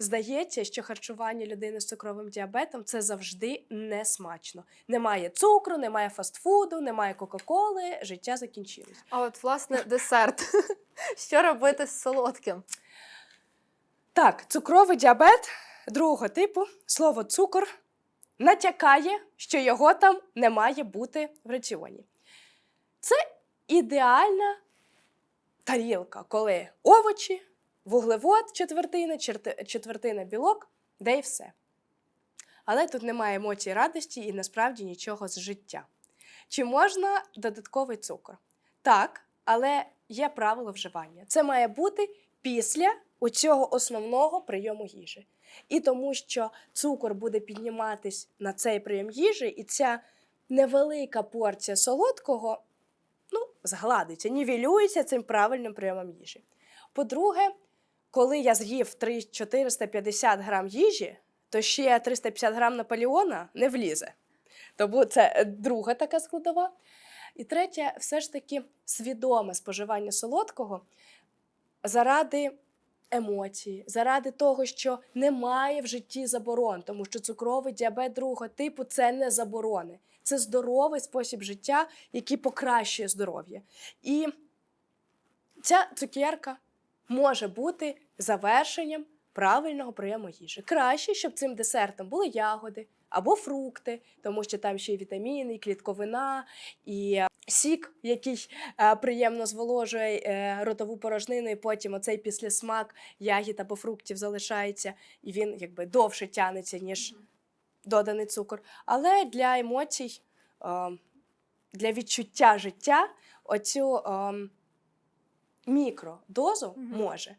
здається, що харчування людини з цукровим діабетом це завжди не смачно. Немає цукру, немає фастфуду, немає Кока-Коли, життя закінчилось. А от власне десерт. Що робити з солодким? Так, цукровий діабет другого типу, слово цукор натякає, що його там не має бути в раціоні. Це ідеальна тарілка, коли овочі, вуглевод, четвертина, четвертина білок, де і все. Але тут немає емоцій радості і насправді нічого з життя. Чи можна додатковий цукор? Так, але є правило вживання. Це має бути після оцього основного прийому їжі. І тому, що цукор буде підніматись на цей прийом їжі, і ця невелика порція солодкого ну, згладиться, нівелюється цим правильним прийомом їжі. По-друге, коли я з'їв 3 450 грам їжі, то ще 350 грам Наполеона не влізе. Тому це е, друга така складова. І третє, все ж таки свідоме споживання солодкого заради емоцій, заради того, що немає в житті заборон, тому що цукровий діабет другого типу це не заборони, це здоровий спосіб життя, який покращує здоров'я. І ця цукерка може бути завершенням правильного прийому їжі. Краще, щоб цим десертом були ягоди або фрукти, тому що там ще й вітаміни, і клітковина, і е, сік, який е, приємно зволожує е, ротову порожнину, і потім оцей післясмак ягід або фруктів залишається, і він якби довше тянеться, ніж доданий цукор. Але для емоцій, для відчуття життя, оцю е, мікродозу Мгм. може.